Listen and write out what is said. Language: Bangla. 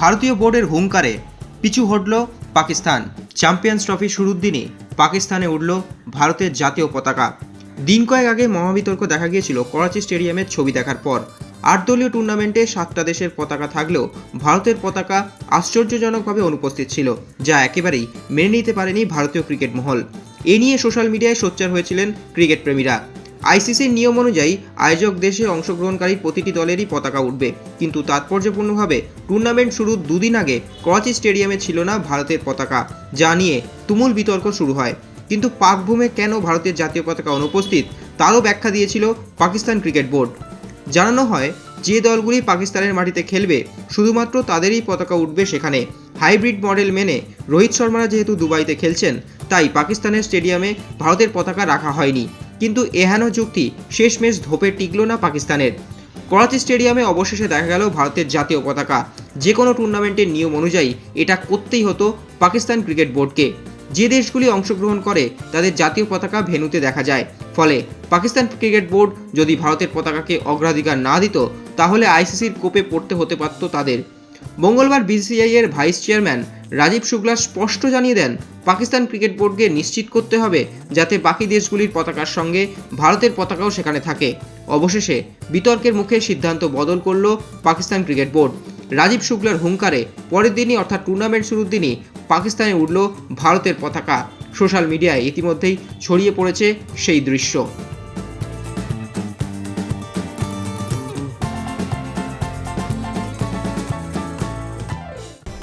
ভারতীয় বোর্ডের হুঙ্কারে পিছু হটল পাকিস্তান। চ্যাম্পিয়ন্স ট্রফি শুরুর দিনে পাকিস্তানে উঠল ভারতের জাতীয় পতাকা। দিন কয়েক আগে মহাবিতর্ক দেখা গিয়েছিল করাচি স্টেডিয়ামের ছবি দেখার পর। আট দলীয় টুর্নামেন্টে সাতটা দেশের পতাকা থাকলেও ভারতের পতাকা আশ্চর্যজনকভাবে অনুপস্থিত ছিল, যা একেবারেই মেনে নিতে পারেনি ভারতীয় ক্রিকেট মহল। এ নিয়ে সোশ্যাল মিডিয়ায় সোচ্চার হয়েছিলেন ক্রিকেট প্রেমীরা। আইসিসির নিয়ম অনুযায়ী আয়োজক দেশে অংশগ্রহণকারী প্রতিটি দলেরই পতাকা উঠবে। কিন্তু তাৎপর্যপূর্ণভাবে টুর্নামেন্ট শুরুর দুদিন আগে করাচি স্টেডিয়ামে ছিল না ভারতের পতাকা, যা নিয়ে তুমুল বিতর্ক শুরু হয়। কিন্তু পাকভূমে কেন ভারতের জাতীয় পতাকা অনুপস্থিত, তারও ব্যাখ্যা দিয়েছিল পাকিস্তান ক্রিকেট বোর্ড। জানানো হয়, যে দলগুলি পাকিস্তানের মাটিতে খেলবে, শুধুমাত্র তাদেরই পতাকা উঠবে সেখানে। হাইব্রিড মডেল মেনে রোহিত শর্মারা যেহেতু দুবাইতে খেলছেন, তাই পাকিস্তানের স্টেডিয়ামে ভারতের পতাকা রাখা হয়নি। কিন্তু এহেন যুক্তি শেষমেশ ধোপে টিকল না পাকিস্তানের। করাচি স্টেডিয়ামে অবশেষে দেখা গেল ভারতের জাতীয় পতাকা। যে কোনো টুর্নামেন্টের নিয়ম অনুযায়ী এটা করতেই হতো পাকিস্তান ক্রিকেট বোর্ডকে। যে দেশগুলি অংশগ্রহণ করে, তাদের জাতীয় পতাকা ভেন্যুতে দেখা যায়। ফলে পাকিস্তান ক্রিকেট বোর্ড যদি ভারতের পতাকাকে অগ্রাধিকার না দিত, তাহলে আইসিসির কোপে পড়তে হতে পারত তাদের। মঙ্গলবার বিসিআই এর ভাইস চেয়ারম্যান রাজীব শুক্লা স্পষ্ট জানিয়ে দেন, পাকিস্তান ক্রিকেট বোর্ডকে নিশ্চিত করতে হবে যাতে বাকি দেশগুলির পতাকার সঙ্গে ভারতের পতাকাও সেখানে থাকে। অবশেষে বিতর্কের মুখে সিদ্ধান্ত বদল করল পাকিস্তান ক্রিকেট বোর্ড। রাজীব শুক্লার হুঙ্কারে পরের দিনই অর্থাৎ টুর্নামেন্ট শুরুর দিনই পাকিস্তানে উঠল ভারতের পতাকা। সোশ্যাল মিডিয়ায় ইতিমধ্যেই ছড়িয়ে পড়েছে সেই দৃশ্য।